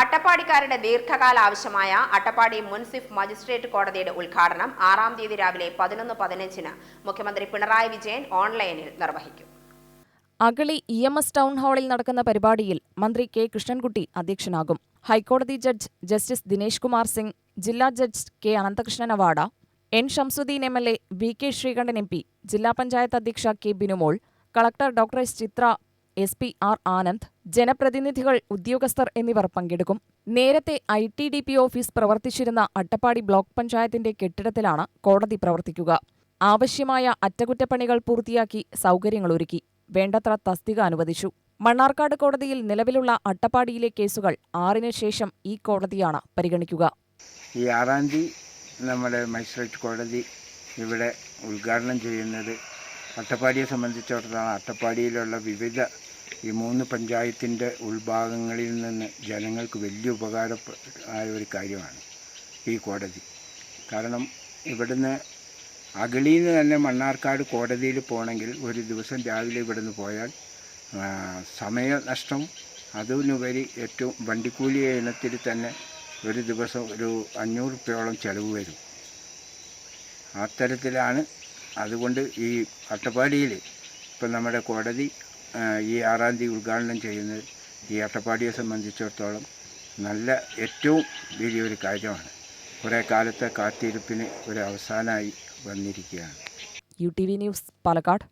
അട്ടപ്പാടിക്കാരുടെ ദീർഘകാല ആവശ്യമായ അട്ടപ്പാടി മുൻസിഫ് മജിസ്ട്രേറ്റ് കോടതിയുടെ ഉദ്ഘാടനം ആറാം തീയതി രാവിലെ പതിനൊന്ന് പതിനഞ്ചിന് മുഖ്യമന്ത്രി പിണറായി വിജയൻ ഓൺലൈനിൽ നിർവഹിക്കും. Agali E M S town ഹാളിൽ നടക്കുന്ന പരിപാടിയിൽ മന്ത്രി കെ കൃഷ്ണൻകുട്ടി അധ്യക്ഷനാകും. ഹൈക്കോടതി ജഡ്ജ് ജസ്റ്റിസ് ദിനേശ് കുമാർ സിംഗ് ജില്ലാ judge K Ananthakrishnan അവാർഡ N Shamsuddin M L A V K Sreekandan M P ജില്ലാ പഞ്ചായത്ത് അധ്യക്ഷ K Binumol collector doctor S Chithra S P R Anand ജനപ്രതിനിധികൾ ഉദ്യോഗസ്ഥർ എന്നിവർ പങ്കെടുക്കും. നേരത്തെ I T D P office പ്രവർത്തിച്ചിരുന്ന അട്ടപ്പാടി ബ്ലോക്ക് പഞ്ചായത്തിന്റെ കെട്ടിടത്തിലാണ് കോടതി പ്രവർത്തിക്കുക. ആവശ്യമായ അറ്റകുറ്റപ്പണികൾ പൂർത്തിയാക്കി സൗകര്യങ്ങളൊരുക്കി വേണ്ടത്ര തസ്തിക അനുവദിച്ചു. മണ്ണാർക്കാട് കോടതിയിൽ നിലവിലുള്ള അട്ടപ്പാടിയിലെ കേസുകൾ ആറിന് ശേഷം ഈ കോടതിയാണ് പരിഗണിക്കുക. ഈ ആറാം തീയതി നമ്മുടെ മജിസ്ട്രേറ്റ് കോടതി ഇവിടെ ഉദ്ഘാടനം ചെയ്യുന്നത് അട്ടപ്പാടിയെ സംബന്ധിച്ചിടത്തോളം അട്ടപ്പാടിയിലുള്ള വിവിധ ഈ മൂന്ന് പഞ്ചായത്തിന്റെ ഉൾഭാഗങ്ങളിൽ നിന്ന് ജനങ്ങൾക്ക് വലിയ ഉപകാര ആയ ഒരു കാര്യമാണ് ഈ കോടതി. കാരണം ഇവിടുന്ന് അഗളിയിൽ നിന്ന് തന്നെ മണ്ണാർക്കാട് കോടതിയിൽ പോകണമെങ്കിൽ ഒരു ദിവസം രാവിലെ ഇവിടുന്ന് പോയാൽ സമയനഷ്ടം അതിനുപരി ഏറ്റവും വണ്ടിക്കൂലി ഇനത്തിൽ തന്നെ ഒരു ദിവസം ഒരു അഞ്ഞൂറ് രൂപയോളം ചിലവ് വരും. അത്തരത്തിലാണ് അതുകൊണ്ട് ഈ അട്ടപ്പാടിയിൽ ഇപ്പം നമ്മുടെ കോടതി ഈ ആറാം തീയതി ഉദ്ഘാടനം ചെയ്യുന്നത് ഈ അട്ടപ്പാടിയെ സംബന്ധിച്ചിടത്തോളം നല്ല ഏറ്റവും വലിയൊരു കാര്യമാണ്. കുറേ കാലത്തെ കാത്തിരിപ്പിന് ഒരു അവസാനമായി വന്നിരിക്കുകയാണ്. U T V news Palakkad.